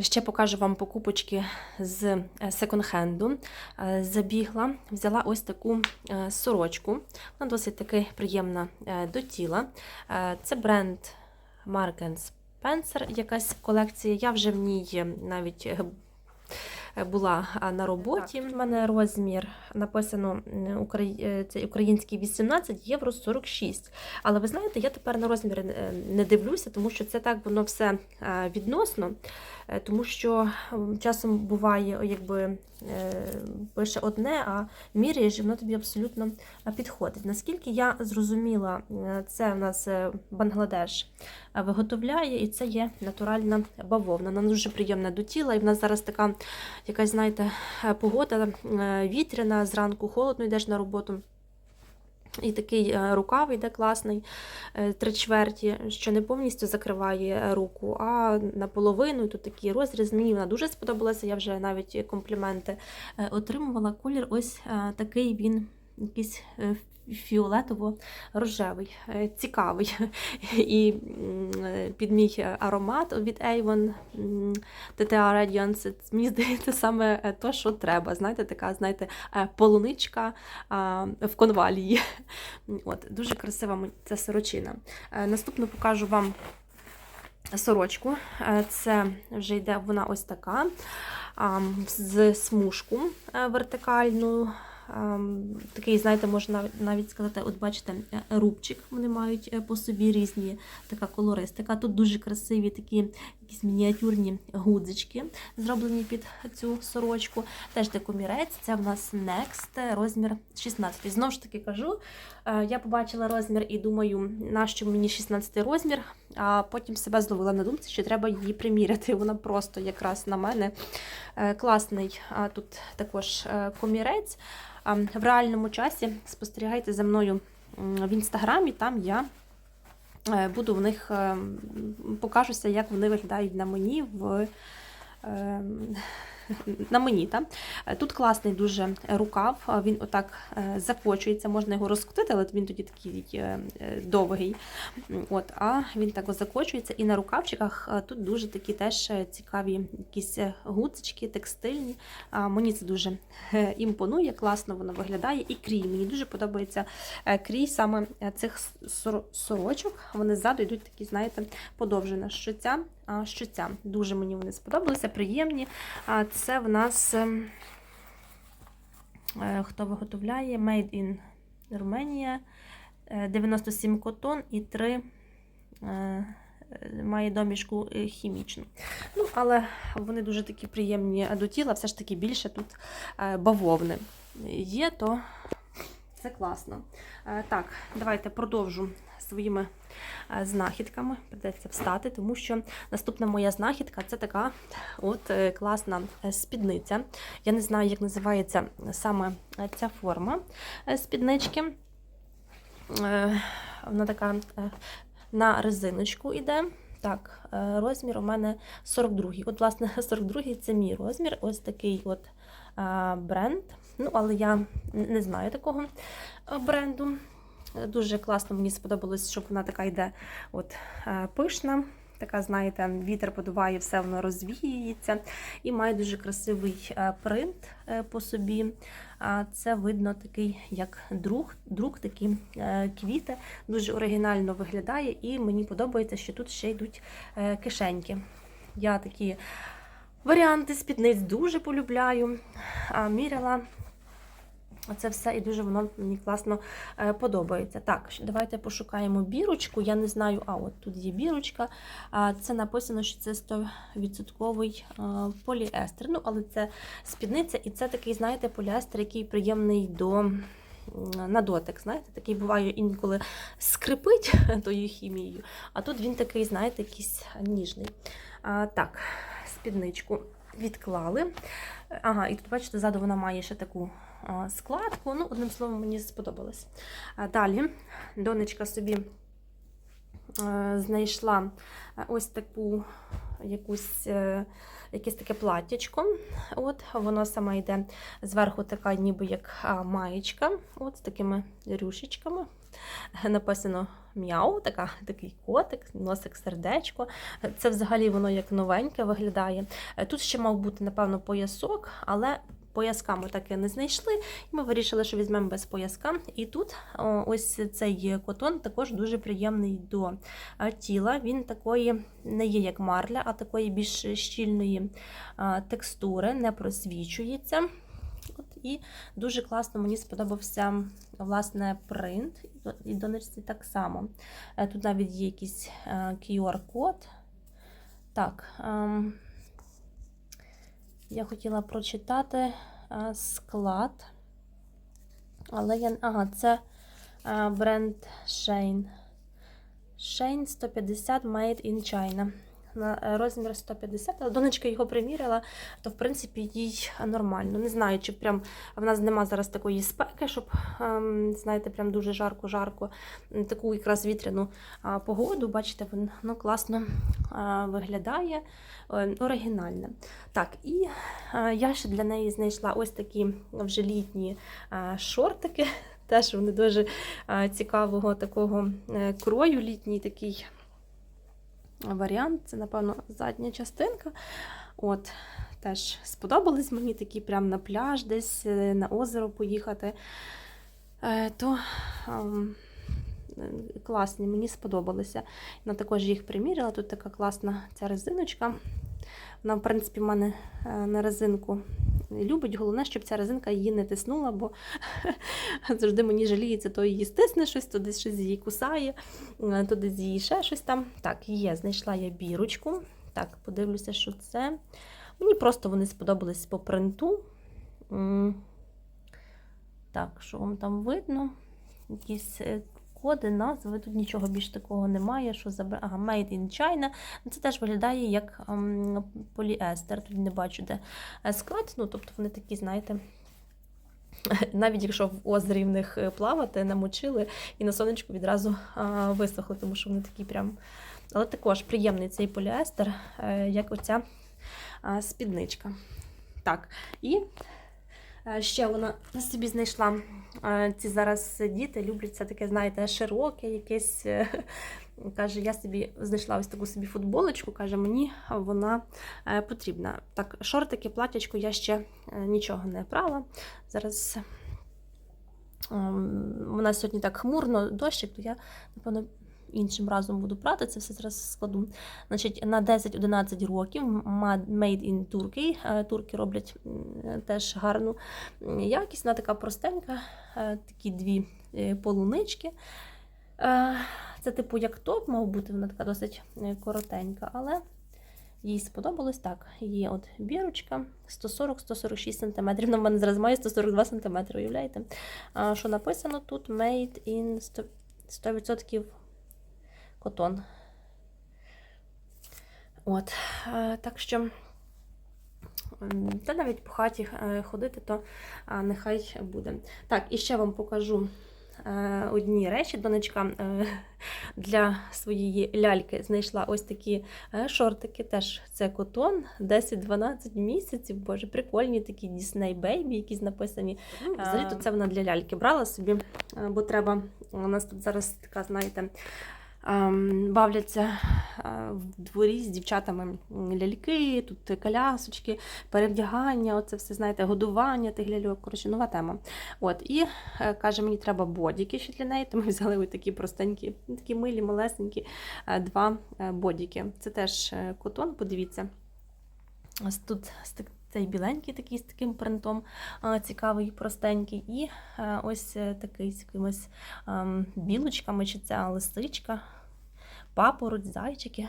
Ще покажу вам покупочки з е, секонд-хенду. Е, Забігла, взяла ось таку е, сорочку. Вона досить таки приємна до тіла. Це бренд Mark Spencer, якась колекція. Я вже в ній навіть була на роботі. У мене розмір написано м, «Украї- е, це український 18, євро 46. Але ви знаєте, я тепер на розміри е, не дивлюся, тому що це так воно все відносно. Е, Тому що часом буває, якби е, пише одне, а міряєш, і воно тобі абсолютно е, підходить. Наскільки я зрозуміла, це в нас Бангладеш виготовляє, і це є натуральна бавовна. Вона дуже приємна до тіла, і в нас зараз така якась, знаєте, погода вітряна, зранку холодно йдеш на роботу. І такий е, рукав йде класний, е, три чверті, що не повністю закриває е, руку, а наполовину. Тут такий розріз. Мені вона дуже сподобалася. Я вже навіть компліменти отримувала. Колір ось такий він якийсь фіолетово-рожевий, е, цікавий. І е, під мій аромат від Avon TTA Radiance, мені здається, саме е, то, що треба. Знаєте, така, знаєте, е, полуничка в конвалії. От, дуже красива ця сорочина. Наступну покажу вам сорочку. Це вже йде вона ось така, з смужку вертикальною. Ем, Такий, знаєте, можна навіть сказати, от бачите, е, рубчик вони мають е, по собі різні, така колористика. Тут дуже красиві такі якісь мініатюрні гудзички, зроблені під цю сорочку. Теж де комірець, це в нас Next, розмір 16. Знову ж таки кажу, е, я побачила розмір і думаю, нащо мені 16 розмір, а потім себе зловила на думці, що треба її приміряти. Вона просто якраз на мене Е, класний. Тут також е, комірець. В реальному часі спостерігайте за мною в інстаграмі, там я е, буду в них е, покажуся, як вони виглядають на мені в. На мені, так? Тут класний дуже рукав, він отак е, закочується, можна його розкрутити, але він тоді такий е, довгий. От, а він так закочується. І на рукавчиках е, тут дуже такі теж цікаві якісь гудзички, текстильні. Мені це дуже імпонує, класно воно виглядає. І крій. Мені дуже подобається крій саме цих сорочок. Вони ззаду йдуть такі, знаєте, подовжена щоця. щоця. Дуже мені вони сподобалися, приємні. Це в нас ем, е, хто виготовляє Made in Romania. Е, 97 котон і 3 е, має домішку е, хімічну. Ну, але вони дуже такі приємні до тіла, все ж таки більше тут е, бавовни є, то це класно. Е, Так, давайте продовжу своїми е, знахідками. Придеться встати, тому що наступна моя знахідка це така от е, класна спідниця. Я не знаю, як називається саме ця форма спіднички. Вона така на резиночку йде. Так, е, розмір у мене 42. От, власне, 42 це мій розмір. Ось такий от бренд. Ну, але я не знаю такого е, бренду. Дуже класно мені сподобалось, щоб вона така йде от, е, пишна. Така, знаєте, вітер подуває, все воно розвіюється. І має дуже красивий принт по собі. А Це видно такий, як друг, друг такі е, квіти. Дуже оригінально виглядає, і мені подобається, що тут ще йдуть е, кишеньки. Я такі варіанти спідниць дуже полюбляю. А, Міряла це все і дуже воно мені класно е, подобається. Так, давайте пошукаємо бірочку. Я не знаю, а от тут є бірочка. Це написано, що це 100% е, поліестер. Ну, але це спідниця, і це такий, знаєте, поліестер, який приємний до. На дотик, знаєте, такий буває інколи скрипить тою хімією, а тут він такий, знаєте, якийсь ніжний. А, так, спідничку відклали. Ага, і тут, бачите, ззаду вона має ще таку складку. Ну, одним словом, мені сподобалось. Далі донечка собі е, знайшла е, ось таку якусь, е, якесь таке платтячко. От, воно саме йде зверху така, ніби як маєчка, от з такими рюшечками. написано м'яу, така, такий котик, носик сердечко. Це взагалі воно як новеньке виглядає. Е, Тут ще мав бути, напевно, поясок, але пояска ми таки не знайшли. І ми вирішили, що візьмемо без пояска. І тут ось цей котон також дуже приємний до е, тіла. Він такої не є як марля, а такої більш щільної е, текстури, не просвічується. От, і дуже класно мені сподобався власне принт, і до- донечці так само. Е, Тут навіть є якийсь QR-код. Так, ем, я хотіла прочитати е, склад, але я. Ага, це е, бренд Shane. Shane 150 Made in China. На е, розмір 150, але донечка його приміряла, то в принципі їй нормально. Не знаю, чи прям в нас нема зараз такої спеки, щоб, ем, знаєте, прям дуже жарко-жарко. Таку якраз вітряну погоду, бачите, воно класно виглядає, е, оригінальне. Так, і е, я ще для неї знайшла ось такі вже літні е, шортики. Теж вони дуже е, цікавого такого е, крою, літній такий варіант. Це, напевно, задня частинка. От, теж сподобались мені такі прям на пляж, десь е, на озеро поїхати. Е, То ем, класні, мені сподобалися. Я також їх приміряла. Тут така класна ця резиночка. Вона, в принципі, в мене е, на резинку любить. Головне, щоб ця резинка її не тиснула, бо завжди мені жаліється, то її стисне щось, то десь щось її кусає, е, то десь її ще щось там. Так, є, знайшла я бірочку. Так, подивлюся, що це. Мені просто вони сподобались по принту. Так, що вам там видно? Якісь е, коди, назви, тут нічого більш такого немає. Що за... бр- Ага, Made in China. Ну, Це теж виглядає як ем, поліестер. Тут не бачу, де е, склад. Ну, тобто вони такі, знаєте. Навіть якщо в озері в них е, плавати, намочили і на сонечку відразу висохли, тому що вони такі прям. Але також приємний цей поліестер, е, як оця спідничка. Так, і ще вона собі знайшла. е, Ці зараз діти люблять це таке, знаєте, широке, якесь. е, Каже, я собі знайшла ось таку собі футболочку, каже, мені вона е, потрібна. Так, шортики, платячку я ще е, нічого не брала. Зараз ем, нас сьогодні так хмурно, дощик, то я, напевно, іншим разом буду прати, це все зараз складу. Значить, на 10-11 років Made in Turkey. Е, Турки роблять теж гарну якість. Вона така простенька, е, такі дві е, полунички. Це, типу, як топ, мав бути, вона така досить коротенька, але їй сподобалось так. Є от бірочка 140-146 см. В мене зараз має 142 см, уявляєте? Що написано тут? Made in 100%, 100% котон. От, так що. Та навіть по хаті е, ходити, то нехай буде. Так, і ще вам покажу е, одні речі. Донечка е, для своєї ляльки знайшла ось такі шортики. Теж це котон, 10-12 місяців. Боже, прикольні такі Disney Baby, якісь написані. Ну, взагалі, то це вона для ляльки брала собі, бо треба. У нас тут зараз така, знаєте. Бавляться в дворі з дівчатами ляльки, тут колясочки, перевдягання, оце все, знаєте, годування тих ляльок. Коротше, нова тема. От, і е, каже, мені треба бодіки ще для неї, тому взяли ось такі простенькі, такі милі, малесенькі, е, два е, бодіки. Це теж котон, подивіться. Ось тут цей біленький такий з таким принтом цікавий, простенький. І е, ось е, такий з якимись ем, білочками, чи це лисичка, папороть, зайчики.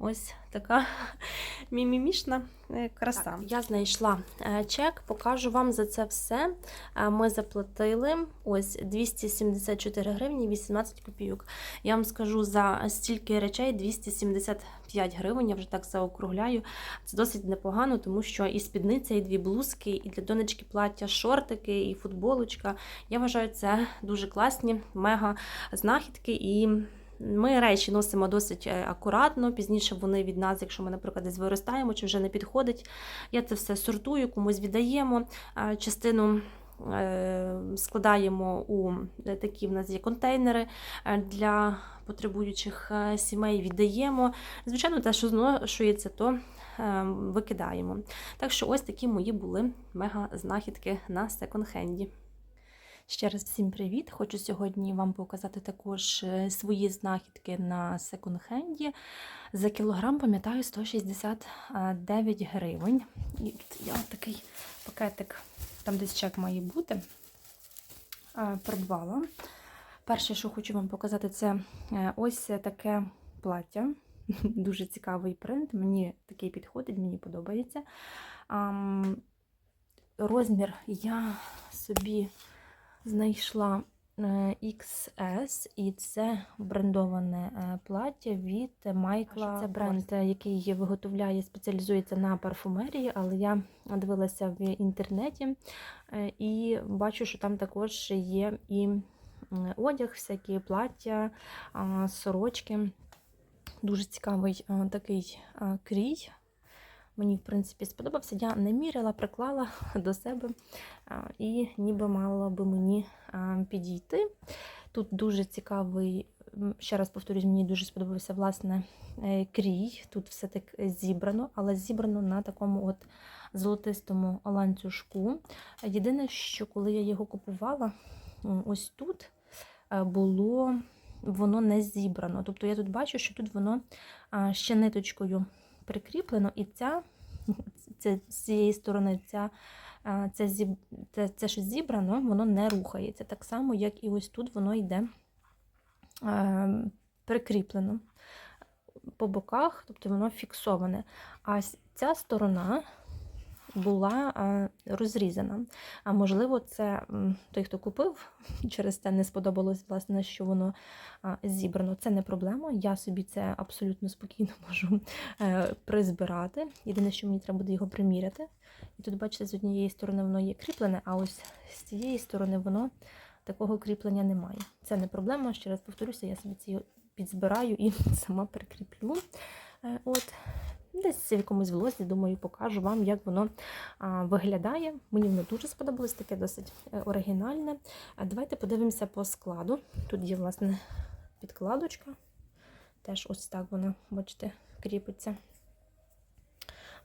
Ось така мімімішна е, краса. Так, я знайшла е, чек, покажу вам за це все. Е, Ми заплатили ось 274 гривні 18 копійок. Я вам скажу за стільки речей 275 гривень, я вже так заокругляю. Це досить непогано, тому що і спідниця, і дві блузки, і для донечки плаття, шортики, і футболочка. Я вважаю, це дуже класні, мега знахідки. І ми речі носимо досить е, акуратно. Пізніше вони від нас, якщо ми, наприклад, десь виростаємо чи вже не підходить. Я це все сортую, комусь віддаємо. Частину е, складаємо у е, такі в нас є контейнери для потребуючих сімей, віддаємо. Звичайно, те, що зношується, то викидаємо. Так що ось такі мої були мега-знахідки на секонд-хенді. Ще раз всім привіт! Хочу сьогодні вам показати також е, свої знахідки на секонд-хенді. За кілограм, пам'ятаю, 169 гривень. І тут я такий пакетик, там десь чек має бути, е, придбала. Перше, що хочу вам показати, це е, ось таке плаття. Дуже цікавий принт. Мені такий підходить, мені подобається. Розмір я собі знайшла е, XS, і це брендоване е, плаття від Майкла. Це бренд, е, який виготовляє, спеціалізується на парфумерії, але я дивилася в інтернеті і бачу, що там також є і одяг, всякі плаття, сорочки. Дуже цікавий такий крій. Мені, в принципі, сподобався. Я не міряла, приклала до себе і ніби мало би мені підійти. Тут дуже цікавий, ще раз повторюсь, мені дуже сподобався власне е, крій. Тут все так зібрано, але зібрано на такому от золотистому ланцюжку. Єдине, що коли я його купувала, ось тут е, було воно не зібрано. Тобто я тут бачу, що тут воно ще ниточкою прикріплено, і ця, ця з цієї сторони ця, це, це, це що зібрано, воно не рухається. Так само, як і ось тут воно йде прикріплено по боках, тобто воно фіксоване. А ця сторона була розрізана. А можливо, це той, хто купив, через це не сподобалось, власне, що воно зібрано. Це не проблема. Я собі це абсолютно спокійно можу е, призбирати. Єдине, що мені треба буде його приміряти. І тут, бачите, з однієї сторони воно є кріплене, а ось з цієї сторони воно такого кріплення немає. Це не проблема. Ще раз повторюся, я собі це підзбираю і сама прикріплю. Е, От. Десь в якомусь влозі, думаю, покажу вам, як воно виглядає. Мені воно дуже сподобалось, таке досить е, оригінальне. Давайте подивимося по складу. Тут є, власне, підкладочка. Теж ось так вона, бачите, кріпиться.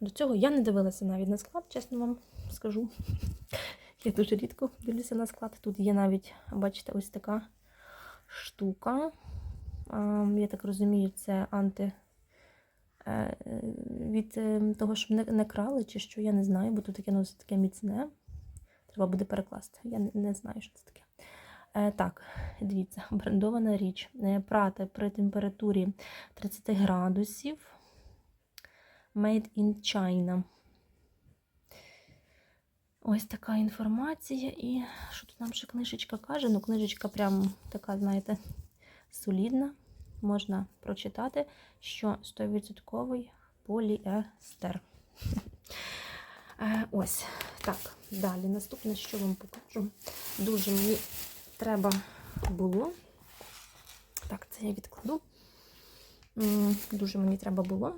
До цього я не дивилася навіть на склад, чесно вам скажу. Я дуже рідко дивлюся на склад. Тут є навіть, бачите, ось така штука. Я так розумію, це анти від е, того, щоб не, не крали, чи що, я не знаю, бо тут таке ну, таке міцне. Треба буде перекласти. Я не, не знаю, що це таке. Е, так, дивіться, брендована річ. Е, прати при температурі 30 градусів. Made in China. Ось така інформація. І що тут нам ще книжечка каже? Ну, книжечка прям така, знаєте, солідна. Можна прочитати, що 100% поліестер. Е, Ось так. Далі. Наступне, що вам покажу. Дуже мені треба було. Так, це я відкладу. Дуже мені треба було.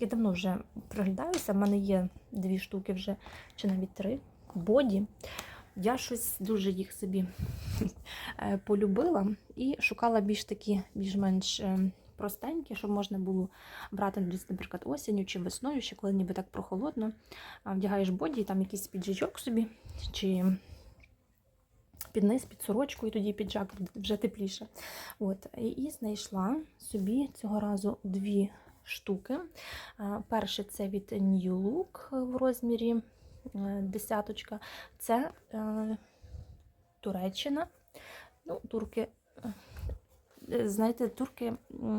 Я давно вже приглядаюся. В мене є дві штуки вже, чи навіть три. Боді. Я щось дуже їх собі е, полюбила і шукала більш такі, більш-менш е, простенькі, щоб можна було брати, наприклад, осінню чи весною, ще коли ніби так прохолодно. Вдягаєш боді, там якийсь піджачок собі, чи під низ, під сорочку, і тоді піджак вже тепліше. От. І, знайшла собі цього разу дві штуки. Перше це від New Look в розмірі десяточка. Це е, Туреччина. Ну, турки. е, Знаєте, турки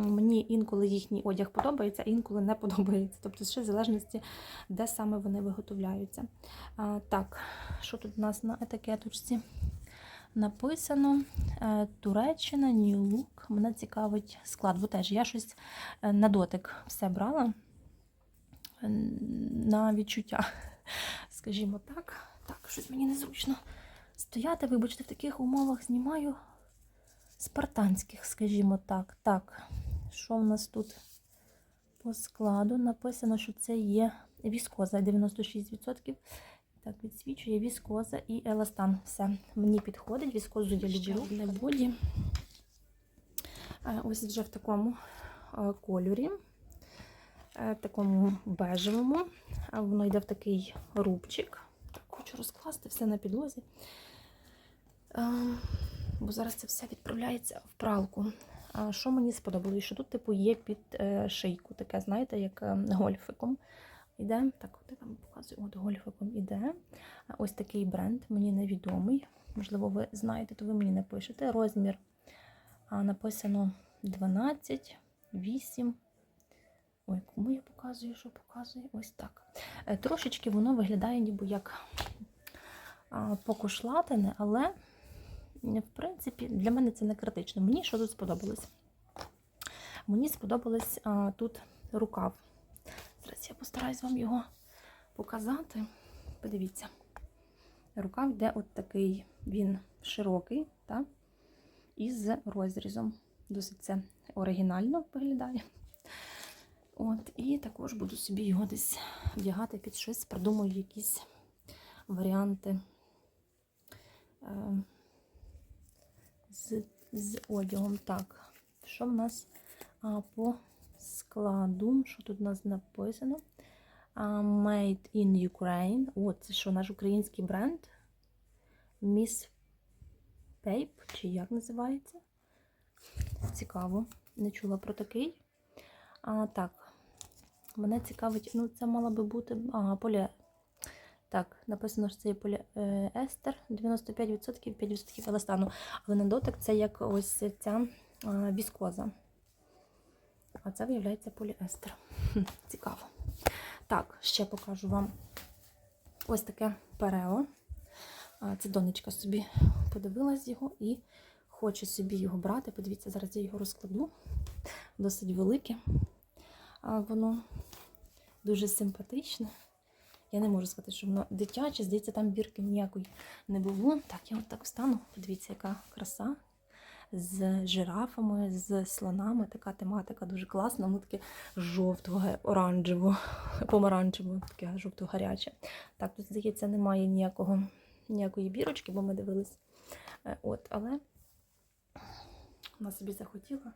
мені інколи їхній одяг подобається, а інколи не подобається. Тобто, ще в залежності, де саме вони виготовляються. А, так, що тут у нас на етикеточці? Написано е, Туреччина, New Look. Мене цікавить склад, бо теж я щось е, на дотик все брала е, на відчуття, скажімо так. Так, щось мені незручно стояти. Вибачте, в таких умовах знімаю спартанських, скажімо так. Так, що в нас тут по складу? Написано, що це є віскоза 96%. Так, відсвічує віскоза і еластан. Все, мені підходить. Віскозу я люблю. боді. Е, Ось вже в такому е, кольорі, такому бежевому. Воно йде в такий рубчик. Хочу розкласти все на підлозі. Е, Бо зараз це все відправляється в пралку. Що мені сподобалося? Що тут, типу, є під е, шийку, таке, знаєте, як е, гольфиком. Іде, так, от я вам показую, от гольфиком іде. Ось такий бренд, мені невідомий. Можливо, ви знаєте, то ви мені напишете. Розмір написано 12, 8. Ой, кому я показую, що показую? Ось так. Е, Трошечки воно виглядає ніби як а, покошлатене, але в принципі для мене це не критично. Мені що тут сподобалось? Мені сподобалось а, тут рукав. Зараз я постараюсь вам його показати. Подивіться. Рукав йде от такий, він широкий, так? і з розрізом. Досить це оригінально виглядає. От, і також буду собі його десь вдягати під щось, придумаю якісь варіанти е, з, з одягом. Так, що в нас а, по складу? Що тут у нас написано? А, Made in Ukraine. О, це що наш український бренд? Miss Pape, чи як називається? Цікаво. Не чула про такий. А, так, мене цікавить, ну, це мала би бути. Ага, полі. Так, написано, що це є поліестер 95%, 5% еластану. Але на дотик це як ось ця віскоза. А це виявляється поліестер. Цікаво. Так, ще покажу вам ось таке перео. Це донечка собі подивилась його і хоче собі його брати. Подивіться, зараз я його розкладу. Досить велике. Воно дуже симпатичне. Я не можу сказати, що воно дитяче, здається, там бірки ніякої не було. Так, я от так встану. Подивіться, яка краса. З жирафами, з слонами. Така тематика дуже класна. Воно таке жовтого, оранжево, помаранчево, таке жовто-гаряче. Так, тут, здається, немає ніякого, ніякої бірочки, бо ми дивились. Е, От, але вона собі захотіла,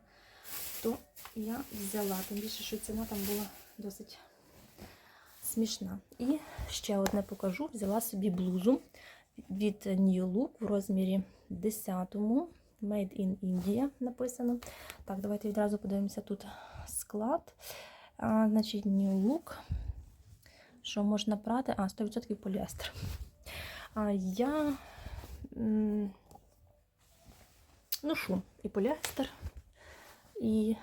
то я взяла. Тим більше, що ціна там була досить смішна. І ще одне покажу. Взяла собі блузу від New Look в розмірі 10 Made in India написано. Так, давайте відразу подивимося тут склад. А, значить, New Look. Що можна брати? А, 100% поліестер. А, я м, ношу і поліестер, і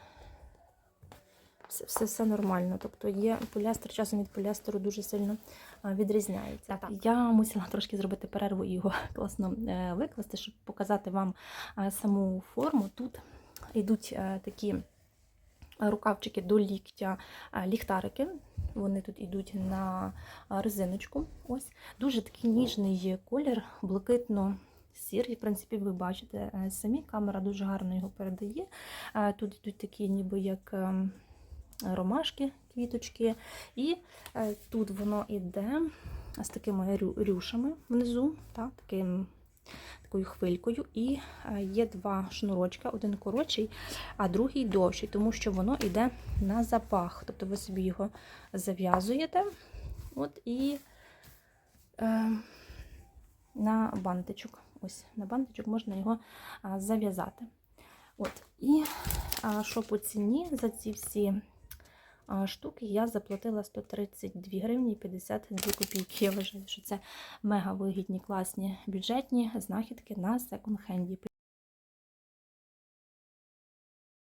все, все, все нормально. Тобто є поліестер, часом від поліестеру дуже сильно відрізняється. Так, Я мусила трошки зробити перерву і його класно е, викласти, щоб показати вам е, саму форму. Тут йдуть е, такі рукавчики до ліктя, ліхтарики. Вони тут йдуть на резиночку. Ось дуже такий ніжний колір, блакитно. Сірий, в принципі, ви бачите е, самі, камера дуже гарно його передає. Е, Тут йдуть такі, ніби як ем, ромашки, квіточки. І е, тут воно йде з такими рю- рюшами внизу, так, таким, такою хвилькою. І є два шнурочка, один коротший, а другий довший, тому що воно йде на запах. Тобто ви собі його зав'язуєте от, і е, на бантичок. Ось на бантичок можна його зав'язати. От. І що по ціні за ці всі штуки я заплатила 132 гривні 52 копійки. Я вважаю, що це мега вигідні, класні бюджетні знахідки на секонд-хенді.